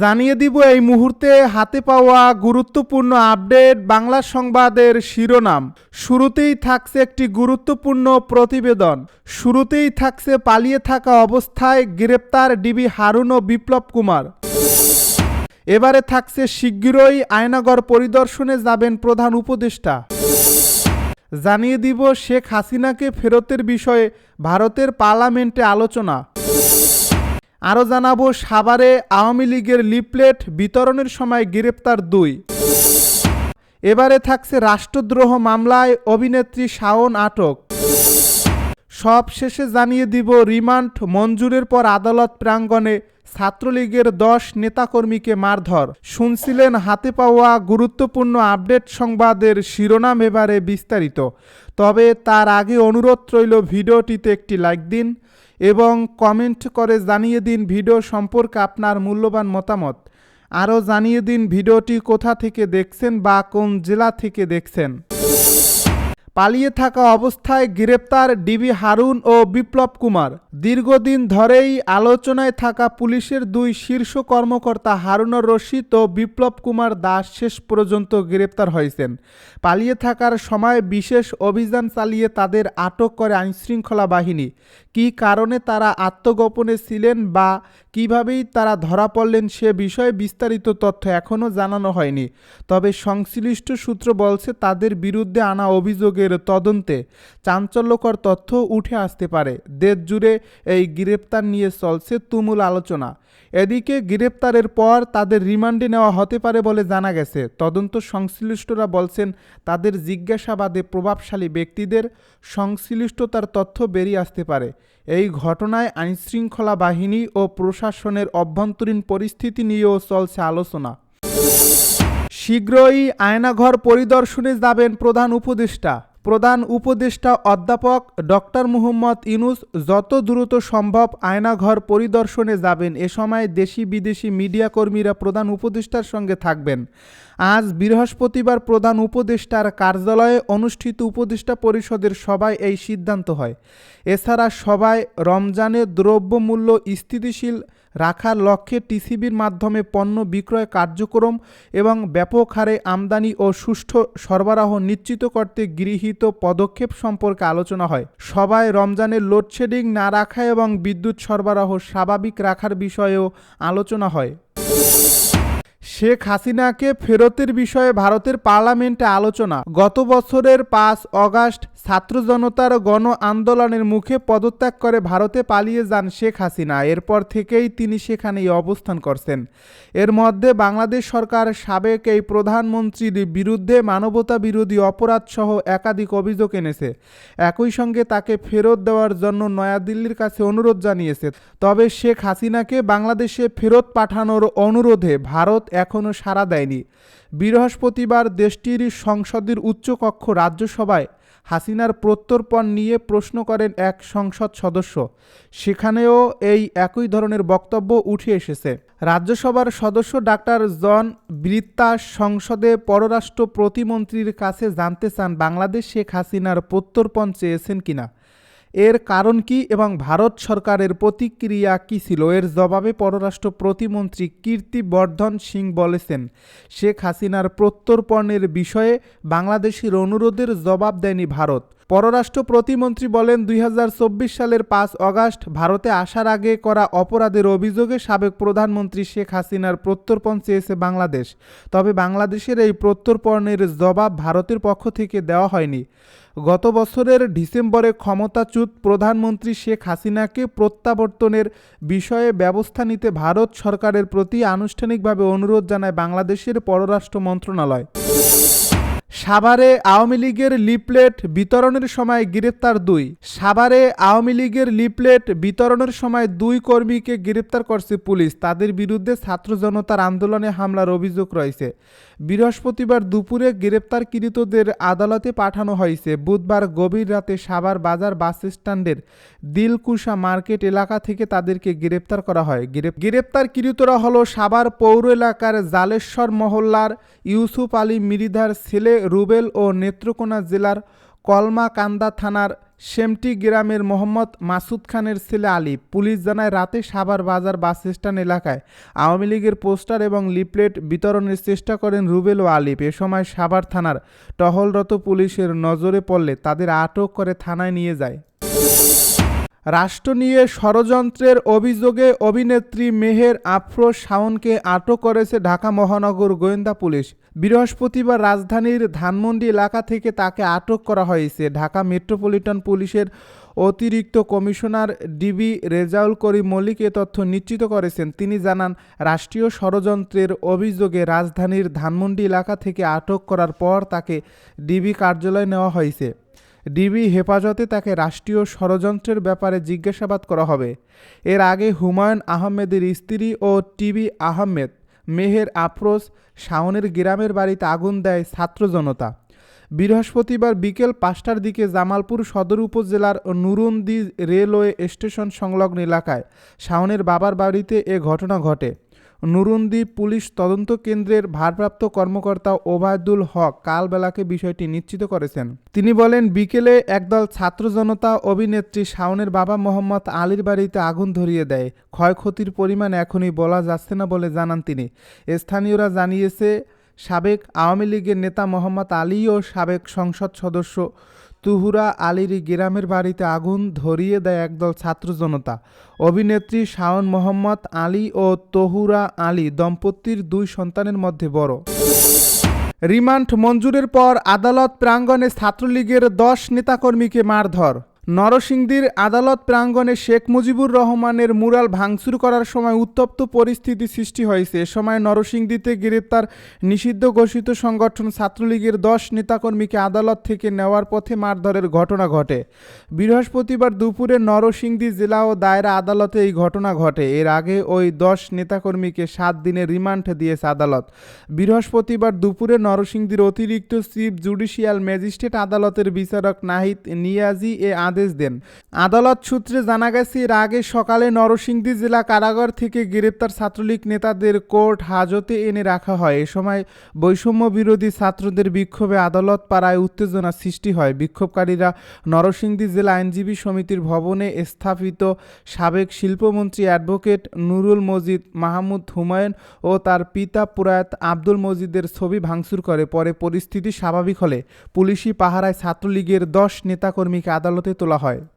জানিয়ে দিব এই মুহূর্তে হাতে পাওয়া গুরুত্বপূর্ণ আপডেট বাংলা সংবাদের শিরোনাম। শুরুতেই থাকছে একটি গুরুত্বপূর্ণ প্রতিবেদন। শুরুতেই থাকছে পালিয়ে থাকা অবস্থায় গ্রেপ্তার ডিবি হারুন ও বিপ্লব কুমার। এবারে থাকছে শিগগিরই আয়নাগর পরিদর্শনে যাবেন প্রধান উপদেষ্টা। জানিয়ে দিব শেখ হাসিনাকে ফেরতের বিষয়ে ভারতের পার্লামেন্টে আলোচনা। আরও জানাব, সাভারে আওয়ামী লীগের লিফলেট বিতরণের সময় গ্রেপ্তার দুই। এবারে থাকছে রাষ্ট্রদ্রোহ মামলায় অভিনেত্রী শাওন আটক। সব শেষে জানিয়ে দিব, রিমান্ড মঞ্জুরের পর আদালত প্রাঙ্গণে ছাত্রলীগের দশ নেতাকর্মীকে মারধর। শুনছিলেন, হাতে পাওয়া গুরুত্বপূর্ণ আপডেট সংবাদের শিরোনাম এবারে বিস্তারিত। তবে তার আগে অনুরোধ রইল, ভিডিওটিতে একটি লাইক দিন। এবং কমেন্ট করে জানিয়ে দিন ভিডিও সম্পর্কে আপনার মূল্যবান মতামত। আরও জানিয়ে দিন ভিডিওটি কোথা থেকে দেখছেন বা কোন জেলা থেকে দেখছেন। পালিয়ে থাকা অবস্থায় গ্রেপ্তার ডিবি হারুন ও বিপ্লব কুমার। দীর্ঘদিন ধরেই আলোচনায় থাকা পুলিশের দুই শীর্ষ কর্মকর্তা হারুনুর রশিদ ও বিপ্লব কুমার দাস শেষ পর্যন্ত গ্রেপ্তার হয়েছেন। পালিয়ে থাকার সময় বিশেষ অভিযান চালিয়ে তাদের আটক করে আইনশৃঙ্খলা বাহিনী। কী কারণে তারা আত্মগোপনে ছিলেন বা কিভাবেই তারা ধরা পড়লেন সে বিষয়ে বিস্তারিত তথ্য এখনও জানানো হয়নি। তবে সংশ্লিষ্ট সূত্র বলছে, তাদের বিরুদ্ধে আনা অভিযোগের তদন্তে চাঞ্চল্যকর তথ্য উঠে আসতে পারে। দেশ জুড়ে এই গ্রেপ্তার নিয়ে চলছে তুমুল আলোচনা। এদিকে গ্রেপ্তারের পর তাদের রিমান্ডে নেওয়া হতে পারে বলে জানা গেছে। তদন্ত সংশ্লিষ্টরা বলছেন, তাদের জিজ্ঞাসাবাদে প্রভাবশালী ব্যক্তিদের সংশ্লিষ্টতার তথ্য বেরিয়ে আসতে পারে। এই ঘটনায় আইনশৃঙ্খলা বাহিনী ও প্রশাসনের অভ্যন্তরীণ পরিস্থিতি নিয়েও চলছে আলোচনা। শীঘ্রই আয়নাঘর পরিদর্শনে যাবেন প্রধান উপদেষ্টা। প্রধান উপদেষ্টা অধ্যাপক ডক্টর মুহম্মদ ইনুস যত দ্রুত সম্ভব আয়নাঘর পরিদর্শনে যাবেন। এ সময় দেশি বিদেশি মিডিয়া কর্মীরা প্রধান উপদেষ্টার সঙ্গে থাকবেন। আজ বৃহস্পতিবার প্রধান উপদেষ্টার কার্যালয়ে অনুষ্ঠিত উপদেষ্টা পরিষদের সভায় এই সিদ্ধান্ত হয়। এছাড়া সভায় রমজানে দ্রব্যমূল্য স্থিতিশীল রাখার লক্ষ্যে টিসিবির মাধ্যমে পণ্য বিক্রয় কার্যক্রম এবং ব্যাপক হারে আমদানি ও সুষ্ঠু সরবরাহ নিশ্চিত করতে গৃহীত পদক্ষেপ সম্পর্কে আলোচনা হয়। সবাই রমজানের লোডশেডিং না রাখা এবং বিদ্যুৎ সরবরাহ স্বাভাবিক রাখার বিষয়েও আলোচনা হয়। শেখ হাসিনাকে ফেরতের বিষয়ে ভারতের পার্লামেন্টে আলোচনা। গত বছরের পাঁচ অগাস্ট ছাত্র জনতার গণ আন্দোলনের মুখে পদত্যাগ করে ভারতে পালিয়ে যান শেখ হাসিনা। এরপর থেকেই তিনি সেখানেই অবস্থান করছেন। এর মধ্যে বাংলাদেশ সরকার সাবেক এই প্রধানমন্ত্রীর বিরুদ্ধে মানবতা বিরোধী অপরাধ সহ একাধিক অভিযোগ এনেছে। একই সঙ্গে তাকে ফেরত দেওয়ার জন্য নয়াদিল্লির কাছে অনুরোধ জানিয়েছে। তবে শেখ হাসিনাকে বাংলাদেশে ফেরত পাঠানোর অনুরোধে ভারত এখনও সাড়া দেয়নি। বৃহস্পতিবার দেশটির সংসদের উচ্চকক্ষ রাজ্যসভায় হাসিনার প্রত্যর্পণ নিয়ে প্রশ্ন করেন এক সংসদ সদস্য। সেখানেও এই একই ধরনের বক্তব্য উঠে এসেছে। রাজ্যসভার সদস্য ডাক্তার জন বৃত্তাস সংসদে পররাষ্ট্র প্রতিমন্ত্রীর কাছে জানতে চান বাংলাদেশ শেখ হাসিনার প্রত্যর্পণ চেয়েছেন কিনা। এর কারণ কি এবং ভারত সরকারের প্রতিক্রিয়া কী ছিল? এর জবাবে পররাষ্ট্র প্রতিমন্ত্রী কীর্তি বর্ধন সিং বলেছেন, শেখ হাসিনার প্রত্যর্পণের বিষয়ে বাংলাদেশের অনুরোধের জবাব দেয়নি ভারত। পররাষ্ট্র প্রতিমন্ত্রী বলেন, দুই হাজার চব্বিশ সালের পাঁচ অগাস্ট ভারতে আসার আগে করা অপরাধের অভিযোগে সাবেক প্রধানমন্ত্রী শেখ হাসিনার প্রত্যর্পণ চেয়েছে বাংলাদেশ। তবে বাংলাদেশের এই প্রত্যর্পণের জবাব ভারতের পক্ষ থেকে দেওয়া হয়নি। গত বছরের ডিসেম্বরে ক্ষমতাচ্যুত প্রধানমন্ত্রী শেখ হাসিনাকে প্রত্যাবর্তনের বিষয়ে ব্যবস্থা নিতে ভারত সরকারের প্রতি আনুষ্ঠানিকভাবে অনুরোধ জানায় বাংলাদেশের পররাষ্ট্র মন্ত্রণালয়। সাভারে আওয়ামী লীগের লিপলেট বিতরণের সময় গ্রেপ্তার দুই। সাভারে আওয়ামী লীগের লিপলেট বিতরণের সময় দুই কর্মীকে গ্রেপ্তার করছে পুলিশ। তাদের বিরুদ্ধে ছাত্র জনতার আন্দোলনে হামলার অভিযোগ রয়েছে। বৃহস্পতিবার দুপুরে গ্রেপ্তারকৃতদের আদালতে পাঠানো হয়েছে। বুধবার গভীর রাতে সাভার বাজার বাস স্ট্যান্ডের দিলকুশা মার্কেট এলাকা থেকে তাদেরকে গ্রেপ্তার করা হয়। গ্রেপ- গ্রেপ্তারকৃতরা হল সাভার পৌর এলাকার জালেশ্বর মহল্লার ইউসুফ আলী মিরিধার ছেলে রুবেল ও নেত্রকোনা জেলার কলমাকান্দা থানার শেমটি গ্রামের মোহাম্মদ মাসুদ খানের ছেলে আলী। পুলিশ জানায়, রাতে সাভার বাজার বাস স্ট্যান্ড এলাকায় আওয়ামী লীগের পোস্টার এবং লিপলেট বিতরণের চেষ্টা করেন রুবেল ও আলিফ এ সময় সাভার থানার টহলরত পুলিশের নজরে পড়লে তাদের আটক করে থানায় নিয়ে যায়। রাষ্ট্র নিয়ে ষড়যন্ত্রের অভিযোগে অভিনেত্রী মেহের আফরোজ শাওনকে আটক করেছে ঢাকা মহানগর গোয়েন্দা পুলিশ। বৃহস্পতিবার রাজধানীর ধানমন্ডি এলাকা থেকে তাকে আটক করা হয়েছে। ঢাকা মেট্রোপলিটন পুলিশের অতিরিক্ত কমিশনার ডিবি রেজাউল করিম মল্লিক এ তথ্য নিশ্চিত করেছেন। তিনি জানান, রাষ্ট্রীয় ষড়যন্ত্রের অভিযোগে রাজধানীর ধানমন্ডি এলাকা থেকে আটক করার পর তাকে ডিবি কার্যালয়ে নেওয়া হয়েছে। ডিবি হেফাজতে তাকে রাষ্ট্রীয় ষড়যন্ত্রের ব্যাপারে জিজ্ঞাসাবাদ করা হবে। এর আগে হুমায়ুন আহমেদের স্ত্রী ও টিবি আহমেদ মেহের আফরোজ শাওনের গ্রামের বাড়িতে আগুন দেয় ছাত্র জনতা। বৃহস্পতিবার বিকেল পাঁচটার দিকে জামালপুর সদর উপজেলার নুরুন্দি রেলওয়ে স্টেশন সংলগ্ন এলাকায় শাওনের বাবার বাড়িতে এ ঘটনা ঘটে। নুরুন্দি পুলিশ তদন্ত কেন্দ্রের ভারপ্রাপ্ত কর্মকর্তা ওবায়দুল হক কালবেলাকে বিষয়টি নিশ্চিত করেছেন। তিনি বলেন, বিকেলে একদল ছাত্র জনতা অভিনেত্রী শাওনের বাবা মোহাম্মদ আলীর বাড়িতে আগুন ধরিয়ে দেয়। ক্ষয়ক্ষতির পরিমাণ এখনই বলা যাচ্ছে না বলে জানান তিনি। স্থানীয়রা জানিয়েছে, সাবেক আওয়ামী লীগের নেতা মোহাম্মদ আলী ও সাবেক সংসদ সদস্য তুহুরা আলীর গ্রামের বাড়িতে আগুন ধরিয়ে দেয় একদল ছাত্র জনতা। অভিনেত্রী শাওন মোহাম্মদ আলী ও তহুরা আলী দম্পতির দুই সন্তানের মধ্যে বড়। রিমান্ড মঞ্জুরের পর আদালত প্রাঙ্গণে ছাত্রলীগের দশ নেতাকর্মীকে মারধর। নরসিংদীর আদালত প্রাঙ্গণে শেখ মুজিবুর রহমানের মুরাল ভাঙচুর করার সময় উত্তপ্ত পরিস্থিতি সৃষ্টি হয়েছে। এ সময় নরসিংদীতে গ্রেপ্তার নিষিদ্ধ ঘোষিত সংগঠন ছাত্রলীগের দশ নেতাকর্মীকে আদালত থেকে নেওয়ার পথে মারধরের ঘটনা ঘটে। বৃহস্পতিবার দুপুরে নরসিংদী জেলা ও দায়রা আদালতে এই ঘটনা ঘটে। এর আগে ওই দশ নেতাকর্মীকে সাত দিনের রিমান্ড দিয়েছে আদালত। বৃহস্পতিবার দুপুরে নরসিংদীর অতিরিক্ত চিফ জুডিশিয়াল ম্যাজিস্ট্রেট আদালতের বিচারক নাহিদ নিয়াজি এ আদেশ দেন। আদালত সূত্রে জানা গেছে, এর আগে সকালে নরসিংদী জেলা কারাগার থেকে গ্রেপ্তার ছাত্রলীগ নেতাদের কোর্ট হাজতে এনে রাখা হয়। এ সময় বৈষম্য বিরোধী ছাত্রদের বিক্ষোভে আদালত পাড়ায় উত্তেজনা সৃষ্টি হয়। বিক্ষোভকারীরা নরসিংদী জেলা আইনজীবী সমিতির ভবনে স্থাপিত সাবেক শিল্পমন্ত্রী অ্যাডভোকেট নুরুল মজিদ মাহমুদ হুমায়ুন ও তার পিতা প্রয়াত আব্দুল মজিদের ছবি ভাঙচুর করে। পরে পরিস্থিতি স্বাভাবিক হলে পুলিশি পাহারায় ছাত্রলীগের দশ নেতাকর্মীকে আদালতে তোলা হয়।